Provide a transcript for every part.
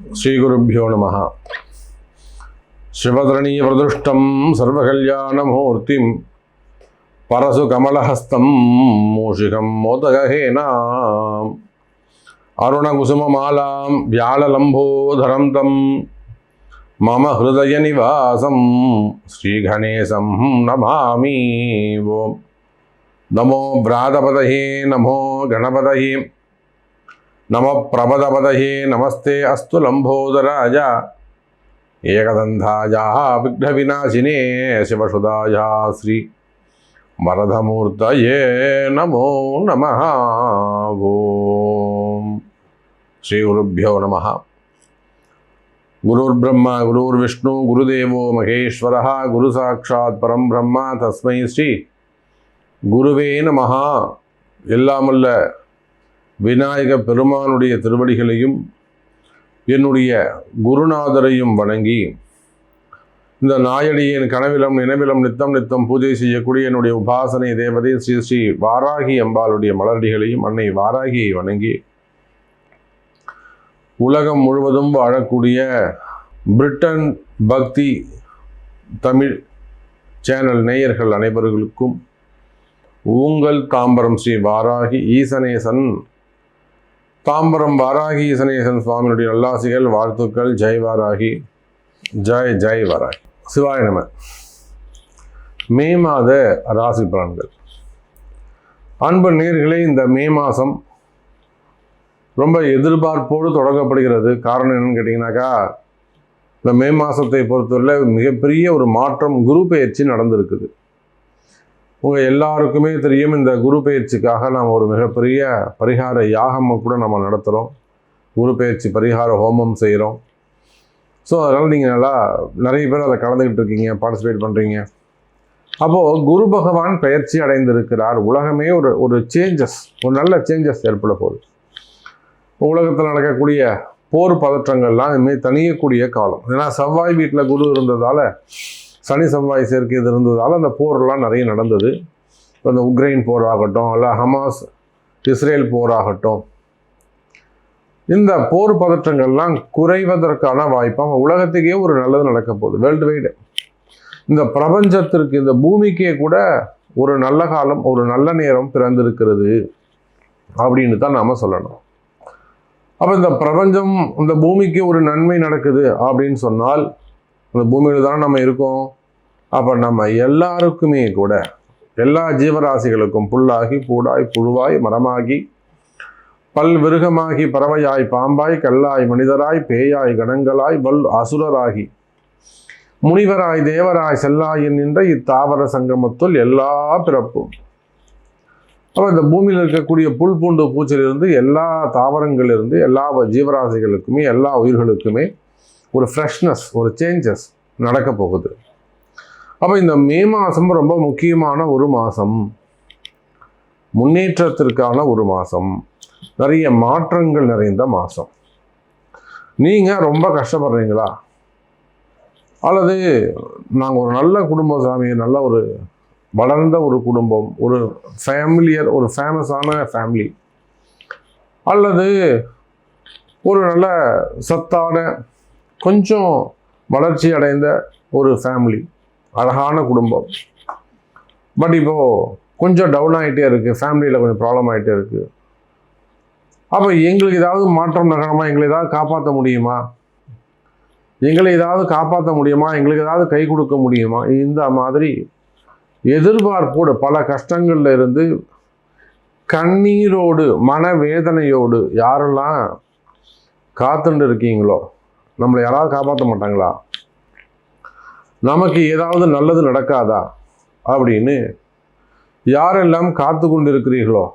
శ్రీగురుభ్యో నమ శివధరణీయప్రదృష్టం సర్వకల్యాణమూర్తిం పరసు కమలహస్తం మూషికం మోదగహేనా అరుణకుసుమమాలాం వ్యాళలంబోధరం తం మమ హృదయ నివాసం శ్రీగణేశం నమామి ఓం నమో భ్రాతపదయే నమో గణపదయే ನಮ ಪ್ರಬದಪದಹೇ ನಮಸ್ತೆ ಅಸ್ತು ಲಂಬೋದರಾಜ. ಏಕದಂಧಾಯ ವಿಘ್ನವಿನಾಶಿನೇ ಶಿವಸುಧಾಯ ಶ್ರೀ ವರದಮೂರ್ತಯೇ ನಮೋ ನಮಃ. ಓಂ. ಶ್ರೀ ಗುರುಭ್ಯೋ ನಮಃ. ಗುರುರ್ಬ್ರಹ್ಮ, ಗುರುರ್ವಿಷ್ಣು, ಗುರುದೇವೋ ಮಹೇಶ್ವರ ಗುರು ಸಾಕ್ಷಾತ್ ಪರಂ ಬ್ರಹ್ಮ ತಸ್ಮೈ ಶ್ರೀ ಗುರುವೇ ನಮಃ. ಎಲ್ಲ ಎಲ್ಲಾಮಲ್ಲ விநாயக பெருமானுடைய திருவடிகளையும் என்னுடைய குருநாதரையும் வணங்கி இந்த நாயடியின் கனவிலம் நினைவிலம் நித்தம் நித்தம் பூஜை செய்யக்கூடிய என்னுடைய உபாசனை தேவதை ஸ்ரீ ஸ்ரீ வாராகி அம்பாளுடைய மலரடிகளையும் அன்னை வாராகியை வணங்கி உலகம் முழுவதும் வாழக்கூடிய பிரிட்டன் பக்தி தமிழ் சேனல் நேயர்கள் அனைவர்களுக்கும் உங்கள் தாம்பரம் ஸ்ரீ வாராகி ஈசனேசன் தாம்பரம் வாராகி ஈசனேசன் சுவாமியுடைய நல்லாசிகள் வாழ்த்துக்கள் ஜெய் வாராகி ஜெய் ஜெய் வாராகி. சிவாய நம. மே மாத ராசி பலன்கள். அன்பு நேர்களே இந்த மே மாதம் ரொம்ப எதிர்பார்ப்போடு தொடங்கப்படுகிறது. காரணம் என்னன்னு கேட்டிங்கனாக்கா இந்த மே மாதத்தை பொறுத்தவரை மிகப்பெரிய ஒரு மாற்றம் குரு பெயர்ச்சி நடந்திருக்குது. உங்கள் எல்லாருக்குமே தெரியும் இந்த குரு பயிற்சிக்காக நாம் ஒரு மிகப்பெரிய பரிகார யாகம் கூட நம்ம நடத்துகிறோம் குரு பயிற்சி பரிகார ஹோமம் செய்கிறோம் ஸோ அதனால் நீங்கள் நல்லா நிறைய பேர் அதை கலந்துக்கிட்டு இருக்கீங்க பார்ட்டிசிபேட் பண்ணுறீங்க அப்போது குரு பகவான் பயிற்சி அடைந்திருக்கிறார். உலகமே ஒரு ஒரு சேஞ்சஸ் ஒரு நல்ல சேஞ்சஸ் ஏற்பட போகுது. உலகத்தில் நடக்கக்கூடிய போர் பதற்றங்கள்லாம் இனிமேல் தனியக்கூடிய காலம். ஏன்னா செவ்வாய் வீட்டில் குரு இருந்ததால் சனி செவ்வாய் சேர்க்கை இது இருந்ததால் அந்த போர்லாம் நிறைய நடந்தது. இப்போ இந்த உக்ரைன் போர் ஆகட்டும் இல்லை ஹமாஸ் இஸ்ரேல் போர் ஆகட்டும் இந்த போர் பதற்றங்கள்லாம் குறைவதற்கான வாய்ப்பாக உலகத்துக்கே ஒரு நல்லது நடக்க போகுது வேர்ல்டு வைடு இந்த பிரபஞ்சத்திற்கு இந்த பூமிக்கே கூட ஒரு நல்ல காலம் ஒரு நல்ல நேரம் பிறந்திருக்கிறது அப்படின்னு தான் நாம் சொல்லணும். அப்போ இந்த பிரபஞ்சம் இந்த பூமிக்கு ஒரு நன்மை நடக்குது அப்படின்னு சொன்னால் அந்த பூமியில் தானே நம்ம இருக்கோம். அப்போ நம்ம எல்லாருக்குமே கூட எல்லா ஜீவராசிகளுக்கும் புல்லாகி பூடாய் புழுவாய் மரமாகி பல் விருகமாகி பறவையாய் பாம்பாய் கல்லாய் மனிதராய் பேயாய் கணங்களாய் வல் அசுரராகி முனிவராய் தேவராய் செல்லாயின் நின்ற இத்தாவர சங்கமத்துள் எல்லா பிறப்பும். அப்போ இந்த பூமியில் இருக்கக்கூடிய புல் பூண்டு பூச்சிலிருந்து எல்லா தாவரங்களிலிருந்து எல்லா ஜீவராசிகளுக்குமே எல்லா உயிர்களுக்குமே ஒரு ஃப்ரெஷ்னஸ் ஒரு சேஞ்சஸ் நடக்க போகுது. அப்போ இந்த மே மாதம் ரொம்ப முக்கியமான ஒரு மாதம் முன்னேற்றத்திற்கான ஒரு மாதம் நிறைய மாற்றங்கள் நிறைந்த மாதம் நீங்கள் ரொம்ப கஷ்டப்படுறீங்களா? அல்லது நாங்கள் ஒரு நல்ல குடும்ப சாமி நல்ல ஒரு வளர்ந்த ஒரு குடும்பம் ஒரு ஃபேமிலியர் ஒரு ஃபேமஸான ஃபேமிலி அல்லது ஒரு நல்ல சத்தான கொஞ்சம் வளர்ச்சி அடைந்த ஒரு ஃபேமிலி அழகான குடும்பம். பட் இப்போது கொஞ்சம் டவுன் ஆகிட்டே இருக்குது ஃபேமிலியில் கொஞ்சம் ப்ராப்ளம் ஆகிட்டே இருக்குது அப்போ எங்களுக்கு ஏதாவது மாற்றம் நகரமாக எங்களை ஏதாவது காப்பாற்ற முடியுமா? எங்களை ஏதாவது காப்பாற்ற முடியுமா? எங்களுக்கு ஏதாவது கை கொடுக்க முடியுமா? இந்த மாதிரி எதிர்பார்ப்போடு பல கஷ்டங்கள்ல இருந்து கண்ணீரோடு மனவேதனையோடு யாரெல்லாம் காத்துட்டு இருக்கீங்களோ நம்மளை யாராவது காப்பாற்ற மாட்டாங்களா? நமக்கு ஏதாவது நல்லது நடக்காதா? அப்படின்னு யாரெல்லாம் காத்து கொண்டு இருக்கிறீர்களோ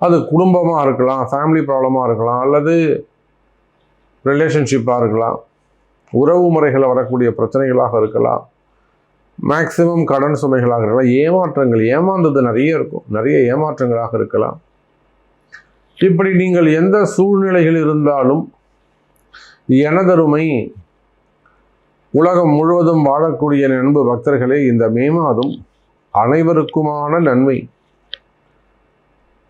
அது குடும்பமாக இருக்கலாம் ஃபேமிலி ப்ராப்ளமாக இருக்கலாம் அல்லது ரிலேஷன்ஷிப்பாக இருக்கலாம் உறவு முறைகளில் வரக்கூடிய பிரச்சனைகளாக இருக்கலாம் மேக்சிமம் கடன் சுமைகளாக இருக்கலாம் ஏமாற்றங்கள் ஏமாந்தது நிறைய இருக்கும் நிறைய ஏமாற்றங்களாக இருக்கலாம். இப்படி நீங்கள் எந்த சூழ்நிலையில் இருந்தாலும் எனதருமை. உலகம் முழுவதும் வாழக்கூடிய நண்பு பக்தர்களே இந்த மே மாதம் அனைவருக்குமான நன்மை.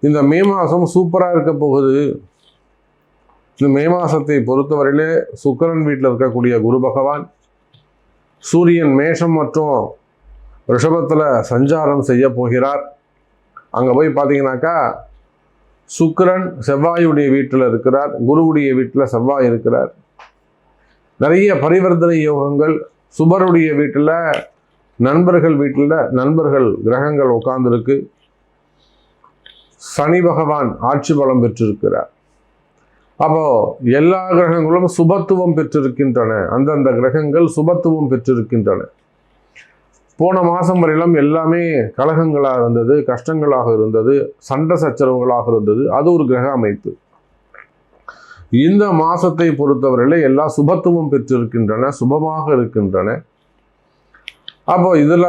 இந்த மே மாதம் சூப்பராக இருக்க போகுது. இந்த மே மாதத்தை பொறுத்தவரையிலே சுக்கிரன் வீட்டில் இருக்கக்கூடிய குரு பகவான் சூரியன் மேஷம் மற்றும் ரிஷபத்தில் சஞ்சாரம் செய்ய போகிறார். அங்கே போய் பார்த்தீங்கன்னாக்கா சுக்கிரன் செவ்வாயுடைய வீட்டில் இருக்கிறார் குருவுடைய வீட்டில் செவ்வாய் இருக்கிறார். நிறைய பரிவர்த்தனை யோகங்கள் சுபருடைய வீட்டில் நண்பர்கள் வீட்டில் நண்பர்கள் கிரகங்கள் உட்கார்ந்துருக்கு. சனி பகவான் ஆட்சி பலம் பெற்றிருக்கிறார். அப்போ எல்லா கிரகங்களும் சுபத்துவம் பெற்றிருக்கின்றன. அந்தந்த கிரகங்கள் சுபத்துவம் பெற்றிருக்கின்றன. போன மாதம் வரையிலும் எல்லாமே கலகங்களாக இருந்தது கஷ்டங்களாக இருந்தது சண்டை சச்சரவுகளாக இருந்தது. அது ஒரு கிரக அமைப்பு. இந்த மாசத்தை பொறுத்தவரையில எல்லா சுபத்துவம் பெற்றிருக்கின்றன சுபமாக இருக்கின்றன. அப்போ இதில்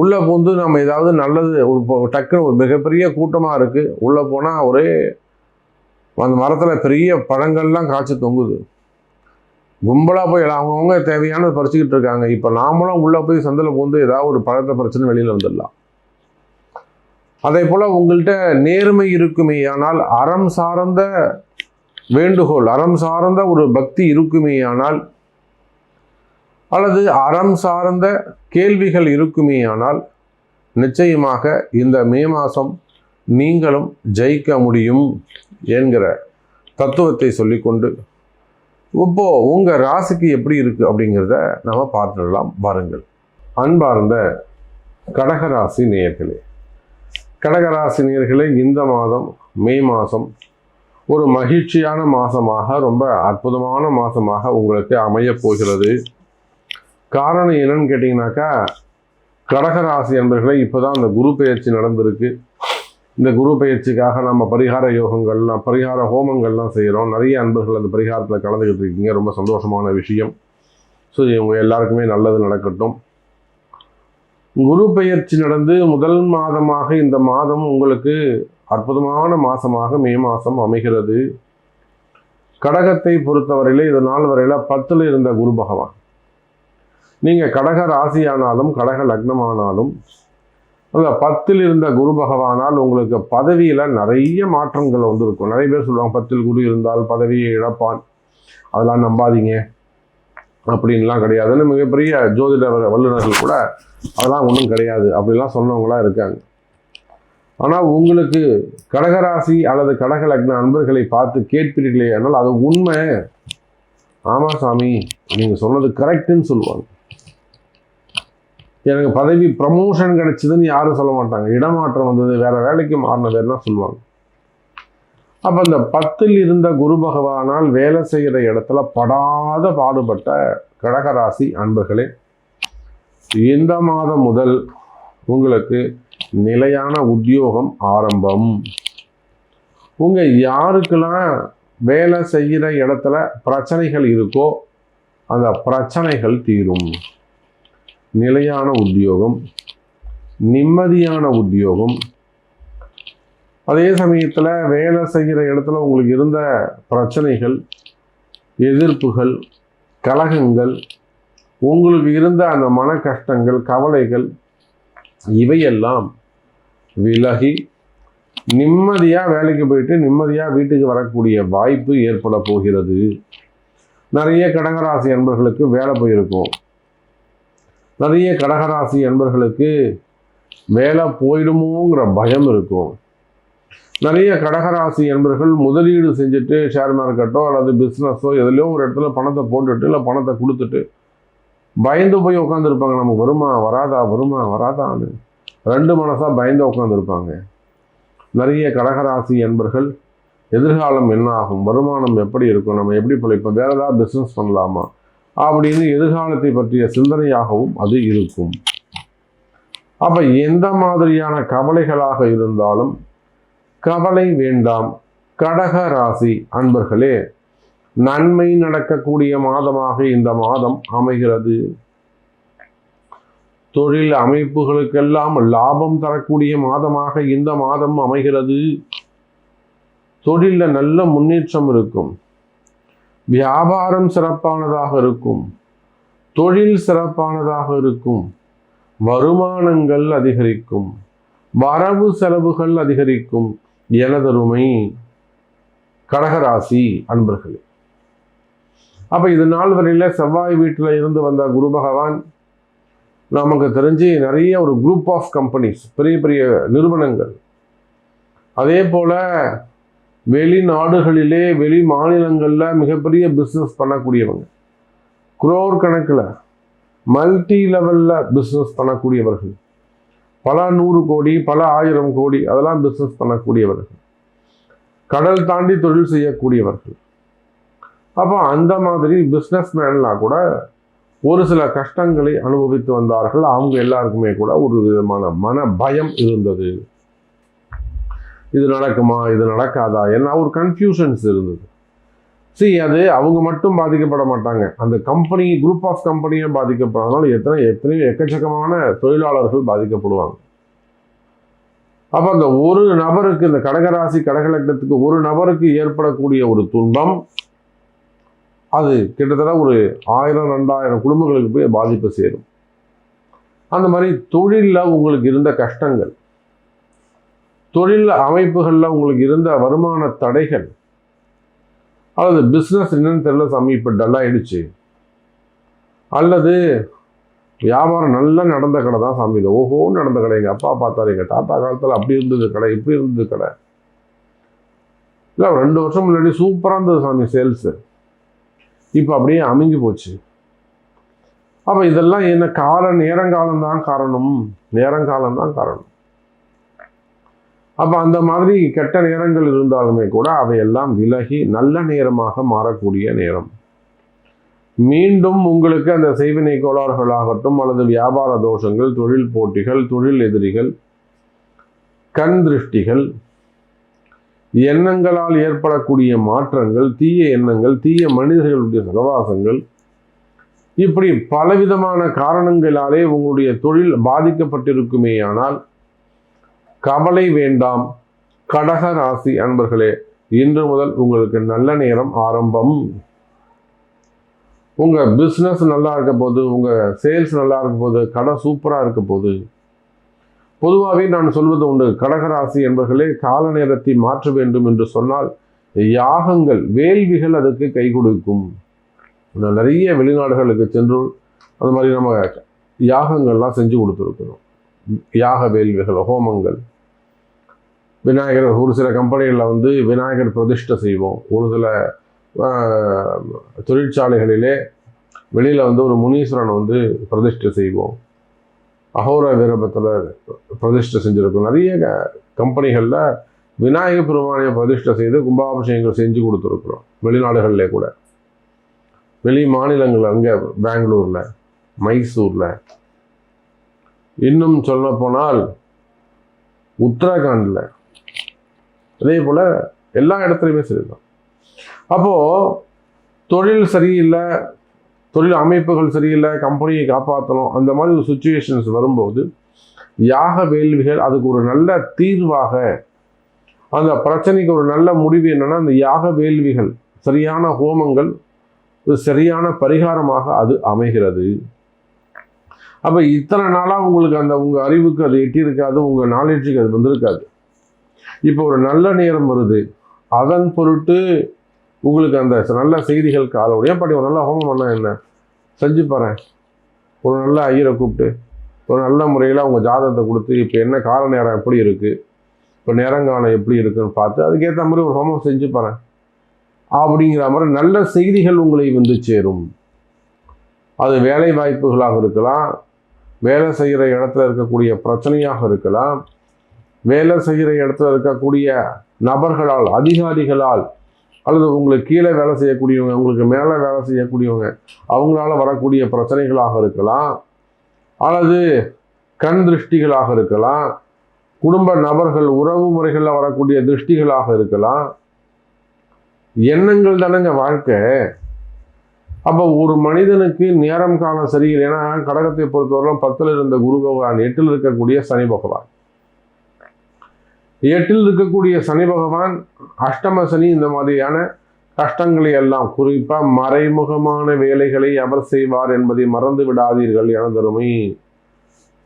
உள்ளே பூந்து நம்ம ஏதாவது நல்லது ஒரு டக்குன்னு ஒரு மிகப்பெரிய கூட்டமாக இருக்குது உள்ளே போனால் ஒரே அந்த மரத்தில் பெரிய பழங்கள்லாம் காய்ச்சி தொங்குது. கும்பலாக போய் அவங்கவுங்க தேவையானது பறிச்சுக்கிட்டு இருக்காங்க. இப்போ நாமளும் உள்ளே போய் சந்தையில் பூந்து ஏதாவது ஒரு பழத்தை பிரச்சனை வெளியில் வந்துடலாம். அதே போல் உங்கள்கிட்ட நேர்மை இருக்குமே ஆனால் அறம் சார்ந்த வேண்டுகோள். அறம் சார்ந்த ஒரு பக்தி இருக்குமேயானால் அல்லது அறம் சார்ந்த கேள்விகள் இருக்குமேயானால் நிச்சயமாக இந்த மே மாதம் நீங்களும் ஜெயிக்க முடியும் என்கிற தத்துவத்தை சொல்லிக்கொண்டு இப்போ உங்கள் ராசிக்கு எப்படி இருக்கு? அப்படிங்கிறத நம்ம பார்த்துடலாம். பாருங்கள் அன்பார்ந்த கடகராசி நேயர்களே கடகராசி நேயர்களே இந்த மாதம் மே மாதம் ஒரு மகிழ்ச்சியான மாதமாக ரொம்ப அற்புதமான மாதமாக உங்களுக்கு அமையப் போகிறது. காரணம் என்னன்னு கேட்டிங்கனாக்கா கடகராசி என்பர்களே இப்போ தான் அந்த குரு பயிற்சி நடந்திருக்கு. இந்த குரு பயிற்சிக்காக நம்ம பரிகார யோகங்கள்லாம் பரிகார ஹோமங்கள்லாம் செய்கிறோம் நிறைய அன்பர்கள் அந்த பரிகாரத்தில் கலந்துக்கிட்டு இருக்கீங்க. ரொம்ப சந்தோஷமான விஷயம். ஸோ இவங்க எல்லாருக்குமே நல்லது நடக்கட்டும். குரு பெயர்ச்சி நடந்து முதல் மாதமாக இந்த மாதம் உங்களுக்கு அற்புதமான மாதமாக மே மாதம் அமைகிறது. கடகத்தை பொறுத்தவரையில் இது நாள் வரையில் பத்தில் இருந்த குரு பகவான். நீங்கள் கடக ராசியானாலும் கடக லக்னமானாலும் அந்த பத்தில் இருந்த குரு பகவானால் உங்களுக்கு பதவியில் நிறைய மாற்றங்கள் வந்திருக்கும். நிறைய பேர் சொல்லுவாங்க பத்தில் குரு இருந்தால் பதவியை இழப்பான். அதெல்லாம் நம்பாதீங்க. அப்படின்லாம் கிடையாதுன்னு மிகப்பெரிய ஜோதிட வல்லுநர்கள் கூட அதெல்லாம் ஒன்றும் கிடையாது. அப்படிலாம் சொன்னவங்களாம் இருக்காங்க. ஆனால் உங்களுக்கு கடகராசி அல்லது கடக லக்ன அன்பர்களை பார்த்து கேட்பீர்களே ஆனால் அது உண்மை. ஆமாம் சாமி நீங்கள் சொன்னது கரெக்டுன்னு சொல்லுவாங்க. எனக்கு பதவி ப்ரமோஷன் கிடைச்சதுன்னு யாரும் சொல்ல மாட்டாங்க. இடமாற்றம் வந்தது வேறு வேலைக்கு மாறின வேறுனா சொல்லுவாங்க. அப்போ இந்த பத்தில் இருந்த குரு பகவானால் வேலை செய்கிற இடத்துல படாத பாடுபட்ட கடகராசி அன்பர்களே இந்த மாதம் முதல் உங்களுக்கு நிலையான உத்தியோகம் ஆரம்பம். உங்கள் யாருக்கெல்லாம் வேலை செய்கிற இடத்துல பிரச்சனைகள் இருக்கோ அந்த பிரச்சனைகள் தீரும். நிலையான உத்தியோகம் நிம்மதியான உத்தியோகம். அதே சமயத்தில் வேலை செய்கிற இடத்துல உங்களுக்கு இருந்த பிரச்சனைகள் எதிர்ப்புகள் கலகங்கள் உங்களுக்கு இருந்த அந்த மன கஷ்டங்கள் கவலைகள் இவையெல்லாம் விலகி நிம்மதியாக வேலைக்கு போயிட்டு நிம்மதியாக வீட்டுக்கு வரக்கூடிய வாய்ப்பு ஏற்பட போகிறது. நிறைய கடகராசி அன்பர்களுக்கு வேலை போயிருக்கும். நிறைய கடகராசி அன்பர்களுக்கு வேலை போயிடுமோங்கிற பயம் இருக்கும். நிறைய கடகராசி என்பர்கள் முதலீடு செஞ்சுட்டு ஷேர் மார்க்கெட்டோ அல்லது பிஸ்னஸோ எதுலையோ ஒரு இடத்துல பணத்தை போட்டுட்டு இல்லை பணத்தை கொடுத்துட்டு பயந்து போய் உட்காந்துருப்பாங்க நமக்கு வருமா? வராதா? வருமா? வராதான்னு. ரெண்டு மனசாக பயந்து உட்காந்துருப்பாங்க நிறைய கடகராசி என்பர்கள் எதிர்காலம் என்ன ஆகும் வருமானம் எப்படி இருக்கும் நம்ம எப்படி பிழைப்போம் வேறு ஏதாவது பிஸ்னஸ் பண்ணலாமா? அப்படின்னு எதிர்காலத்தை பற்றிய சிந்தனையாகவும் அது இருக்கும். அப்போ எந்த மாதிரியான கவலைகளாக இருந்தாலும் கவலை வேண்டாம். கடக ராசி அன்பர்களே நன்மை நடக்கக்கூடிய மாதமாக இந்த மாதம் அமைகிறது. தொழில் அமைப்புகளுக்கெல்லாம் லாபம் தரக்கூடிய மாதமாக இந்த மாதம் அமைகிறது. தொழிலில் நல்ல முன்னேற்றம் இருக்கும். வியாபாரம் சிறப்பானதாக இருக்கும். தொழில் சிறப்பானதாக இருக்கும். வருமானங்கள் அதிகரிக்கும். வரவு செலவுகள் அதிகரிக்கும். எனதருமை கடகராசி அன்பர்களே. அப்போ இது நாள் வரையில் செவ்வாய் வீட்டில் இருந்து வந்த குரு பகவான் நமக்கு தெரிஞ்சு நிறைய ஒரு குரூப் ஆஃப் கம்பெனிஸ் பெரிய பெரிய நிறுவனங்கள். அதே போல் வெளிநாடுகளிலே வெளி மாநிலங்களில் மிகப்பெரிய பிஸ்னஸ் பண்ணக்கூடியவங்க. குரோர் கணக்கில் மல்டி லெவலில் பிஸ்னஸ் பண்ணக்கூடியவர்கள். பல நூறு கோடி பல ஆயிரம் கோடி அதெல்லாம் பிஸ்னஸ் பண்ணக்கூடியவர்கள். கடல் தாண்டி தொழில் செய்யக்கூடியவர்கள். அப்போ அந்த மாதிரி பிஸ்னஸ் மேன்லாம் கூட ஒரு சில கஷ்டங்களை அனுபவித்து வந்தார்கள். அவங்க எல்லாருக்குமே கூட ஒரு விதமான மன பயம் இருந்தது. இது நடக்குமா? இது நடக்காதா? என்ன ஒரு கன்ஃபியூஷன்ஸ் இருந்தது. சரி அது அவங்க மட்டும் பாதிக்கப்பட மாட்டாங்க. அந்த கம்பெனி குரூப் ஆஃப் கம்பெனியும் பாதிக்கப்படுறதுனால எத்தனை எத்தனையோ எக்கச்சக்கமான தொழிலாளர்கள் பாதிக்கப்படுவாங்க. அப்போ அந்த ஒரு நபருக்கு இந்த கடகராசி கடகலக்கத்துக்கு ஒரு நபருக்கு ஏற்படக்கூடிய ஒரு துன்பம் அது கிட்டத்தட்ட ஒரு ஆயிரம் ரெண்டாயிரம் குடும்பங்களுக்கு போய் பாதிப்பு சேரும். அந்த மாதிரி தொழிலில் உங்களுக்கு இருந்த கஷ்டங்கள் தொழில் அமைப்புகளில் உங்களுக்கு இருந்த வருமான தடைகள் அல்லது பிஸ்னஸ் என்னன்னு தெரியல சாமி இப்போ டல்லாயிடுச்சு அல்லது வியாபாரம் நல்லா நடந்த கடை தான் சாமி இது ஓஹோ நடந்த கடை. எங்கள் அப்பா பார்த்தாரு எங்கள் தாத்தா காலத்தில் அப்படி இருந்தது கடை இப்படி இருந்தது கடை. இல்லை ரெண்டு வருஷம் முன்னாடி சூப்பராக இருந்தது சாமி சேல்ஸு இப்போ அப்படியே அமைஞ்சு போச்சு. அப்போ இதெல்லாம் என்ன கால நேரங்காலம் தான் காரணம்? நேரங்காலம் தான் காரணம். அப்போ அந்த மாதிரி கெட்ட நேரங்கள் இருந்தாலுமே கூட அவையெல்லாம் விலகி நல்ல நேரமாக மாறக்கூடிய நேரம். மீண்டும் உங்களுக்கு அந்த செய்வினை கோளாறுகளாகட்டும் அல்லது வியாபார தோஷங்கள் தொழில் போட்டிகள் தொழில் எதிரிகள் கண் திருஷ்டிகள் எண்ணங்களால் ஏற்படக்கூடிய மாற்றங்கள் தீய எண்ணங்கள் தீய மனிதர்களுடைய சகவாசங்கள் இப்படி பலவிதமான காரணங்களாலே உங்களுடைய தொழில் பாதிக்கப்பட்டிருக்குமேயானால் கவலை வேண்டாம். கடக ராசி அன்பர்களே இன்று முதல் உங்களுக்கு நல்ல நேரம் ஆரம்பம். உங்கள் பிஸ்னஸ் நல்லா இருக்க போது உங்கள் சேல்ஸ் நல்லா இருக்க போது கடை சூப்பராக இருக்க போது பொதுவாகவே நான் சொல்வது உண்டு கடகராசி என்பர்களே கால நேரத்தை மாற்ற வேண்டும் என்று சொன்னால் யாகங்கள் வேள்விகள் அதுக்கு கை கொடுக்கும். நான் நிறைய வெளிநாடுகளுக்கு சென்று அது மாதிரி நம்ம யாகங்கள்லாம் செஞ்சு கொடுத்துருக்குறோம். யாக வேள்விகள் ஹோமங்கள். விநாயகர் ஒரு சில கம்பெனிகளில் வந்து விநாயகர் பிரதிஷ்டை செய்வோம். ஒரு சில தொழிற்சாலைகளிலே வெளியில் வந்து ஒரு முனீஸ்வரனை வந்து பிரதிஷ்டை செய்வோம். அகோர வீரபத்தில் பிரதிஷ்டை செஞ்சுருக்கோம். நிறைய கம்பெனிகளில் விநாயகர் பெருமானையை பிரதிஷ்டை செய்து கும்பாபிஷேகங்கள் செஞ்சு கொடுத்துருக்குறோம். வெளிநாடுகளிலே கூட. வெளி மாநிலங்கள் அங்கே பெங்களூரில் மைசூரில். இன்னும் சொல்ல போனால் உத்தரகாண்டில். அதே போல் எல்லா இடத்துலையுமே சரிதான் அப்போது தொழில் சரியில்லை தொழில் அமைப்புகள் சரியில்லை கம்பெனியை காப்பாற்றணும் அந்த மாதிரி ஒரு சுச்சுவேஷன்ஸ் வரும்போது யாக வேள்விகள் அதுக்கு ஒரு நல்ல தீர்வாக அந்த பிரச்சனைக்கு ஒரு நல்ல முடிவு என்னென்னா அந்த யாக வேள்விகள் சரியான ஹோமங்கள் சரியான பரிகாரமாக அது அமைகிறது. அப்போ இத்தனை நாளாக உங்களுக்கு அந்த உங்கள் அறிவுக்கு அது எட்டியிருக்காது உங்கள் நாலேஜுக்கு அது வந்திருக்காது. இப்போ ஒரு நல்ல நேரம் வருது. அதன் பொருட்டு உங்களுக்கு அந்த நல்ல செய்திகள் காலோடைய படி ஒரு நல்ல ஹோமம் பண்ணால் என்ன? செஞ்சு பாறேன் ஒரு நல்ல ஐயரை கூப்பிட்டு ஒரு நல்ல முறையில் அவங்க ஜாதகத்தை கொடுத்து இப்போ என்ன கால நேரம் எப்படி இருக்குது இப்போ நேரங்காலம் எப்படி இருக்குன்னு பார்த்து அதுக்கேற்ற மாதிரி ஒரு ஹோமம் செஞ்சு பாறேன் அப்படிங்கிற மாதிரி நல்ல செய்திகள் உங்களை வந்து சேரும். அது வேலை வாய்ப்புகளாக இருக்கலாம் வேலை செய்கிற இடத்துல இருக்கக்கூடிய பிரச்சனையாக இருக்கலாம் வேலை செய்கிற இடத்துல இருக்கக்கூடிய நபர்களால் அதிகாரிகளால் அல்லது உங்களுக்கு கீழே வேலை செய்யக்கூடியவங்க உங்களுக்கு மேலே வேலை செய்யக்கூடியவங்க அவங்களால வரக்கூடிய பிரச்சனைகளாக இருக்கலாம். அல்லது கண் திருஷ்டிகளாக இருக்கலாம். குடும்ப நபர்கள் உறவு முறைகளில் வரக்கூடிய திருஷ்டிகளாக இருக்கலாம். எண்ணங்கள் தானேங்க வாழ்க்கை. அப்போ ஒரு மனிதனுக்கு நேரம் காண சரியில்லை. ஏன்னா கடகத்தை பொறுத்தவரை பத்தில் இருந்த குரு பகவான் எட்டில் இருக்கக்கூடிய சனி பகவான். எட்டில் இருக்கக்கூடிய சனி பகவான் அஷ்டம சனி இந்த மாதிரியான கஷ்டங்களை எல்லாம் குறிப்பாக மறைமுகமான வேலைகளை அவர் செய்வார் என்பதை மறந்து விடாதீர்கள் எனதருமை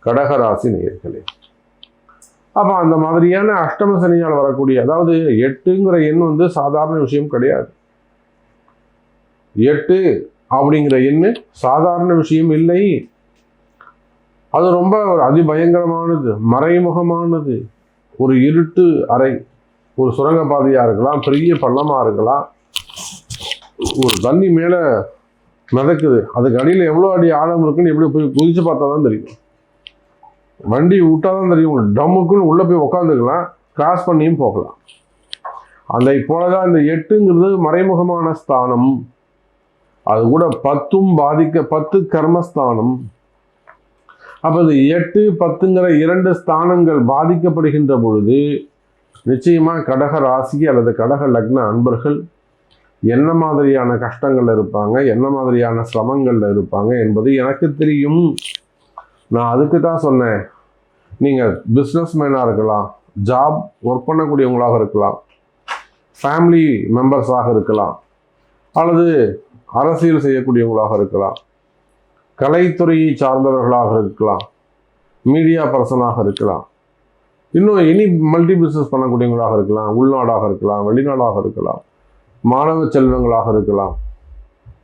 கடகராசி நேர்களே அப்போ அந்த மாதிரியான அஷ்டம சனியால் வரக்கூடிய அதாவது எட்டுங்கிற எண் வந்து சாதாரண விஷயம் கிடையாது. எட்டு அப்படிங்கிற எண்ணு சாதாரண விஷயம் இல்லை. அது ரொம்ப ஒரு அதிபயங்கரமானது மறைமுகமானது. ஒரு இருட்டு அறை ஒரு சுரங்கப்பாதையாக இருக்கலாம் பெரிய பள்ளமாக இருக்கலாம் ஒரு தண்ணி மேலே மிதக்குது. அதுக்கு அடியில் எவ்வளோ அடி ஆழம் இருக்குன்னு எப்படி போய் குதித்து பார்த்தா தான் தெரியும். வண்டி விட்டால் தான் தெரியும். உங்களுக்கு டம்முக்குன்னு உள்ளே போய் உக்காந்துக்கலாம் கிராஸ் பண்ணியும் போகலாம். அந்த போலதான் இந்த எட்டுங்கிறது மறைமுகமான ஸ்தானம். அது கூட பத்தும் பாதிக்க பத்து கர்மஸ்தானம். அப்போ இந்த எட்டு பத்துங்கிற இரண்டு ஸ்தானங்கள் பாதிக்கப்படுகின்ற பொழுது நிச்சயமாக கடக ராசி அல்லது கடக லக்ன அன்பர்கள் என்ன மாதிரியான கஷ்டங்களில் இருப்பாங்க என்ன மாதிரியான சிரமங்களில் இருப்பாங்க என்பது எனக்கு தெரியும். நான் அதுக்கு தான் சொன்னேன். நீங்கள் பிஸ்னஸ் மேனாக இருக்கலாம் ஜாப் ஒர்க் பண்ணக்கூடியவங்களாக இருக்கலாம் ஃபேமிலி மெம்பர்ஸாக இருக்கலாம் அல்லது அரசியல் செய்யக்கூடியவங்களாக இருக்கலாம். கலைத்துறையை சார்ந்தவர்களாக இருக்கலாம். மீடியா பர்சனாக இருக்கலாம். இன்னும் இனி மல்டி பிஸ்னஸ் பண்ணக்கூடியவங்களாக இருக்கலாம். உள்நாடாக இருக்கலாம். வெளிநாடாக இருக்கலாம். மாணவ செல்வங்களாக இருக்கலாம்.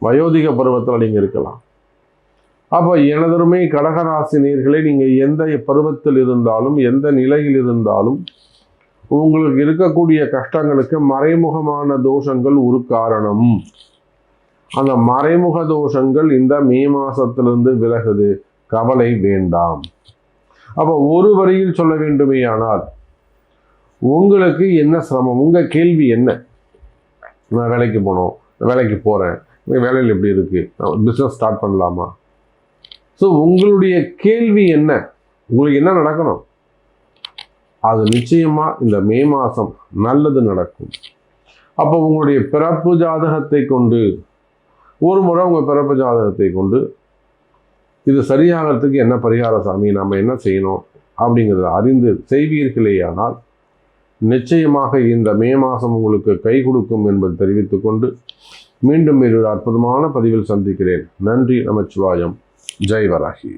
வயோதிக பருவத்தில் நீங்கள் இருக்கலாம். அப்போ எனதருமை கடகராசி நீர்களை நீங்கள் எந்த பருவத்தில் இருந்தாலும் எந்த நிலையில் இருந்தாலும் உங்களுக்கு இருக்கக்கூடிய கஷ்டங்களுக்கு மறைமுகமான தோஷங்கள் ஒரு காரணம். அந்த மறைமுக தோஷங்கள் இந்த மே மாசத்திலிருந்து விலகுது. கவலை வேண்டாம். அப்போ ஒரு வரியில் சொல்ல வேண்டுமே ஆனால் உங்களுக்கு என்ன சிரமம்? உங்கள் கேள்வி என்ன? நான் வேலைக்கு போனோம். வேலைக்கு போகிறேன் வேலையில் எப்படி இருக்குது பிஸ்னஸ் ஸ்டார்ட் பண்ணலாமா? ஸோ உங்களுடைய கேள்வி என்ன? உங்களுக்கு என்ன நடக்கணும்? அது நிச்சயமாக இந்த மே மாதம் நல்லது நடக்கும். அப்போ உங்களுடைய பிறப்பு ஜாதகத்தை கொண்டு ஒரு முறை உங்கள் பிறப்பு ஜாதகத்தை கொண்டு இது சரியாகிறதுக்கு என்ன பரிகார சாமி நம்ம என்ன செய்யணும் அப்படிங்கிறத அறிந்து செய்வீர்களேயானால் நிச்சயமாக இந்த மே மாதம் உங்களுக்கு கை கொடுக்கும் என்பது தெரிவித்துக்கொண்டு மீண்டும் ஒரு அற்புதமான பதிவில் சந்திக்கிறேன். நன்றி நமச்சிவாயம். ஜெய்வராகி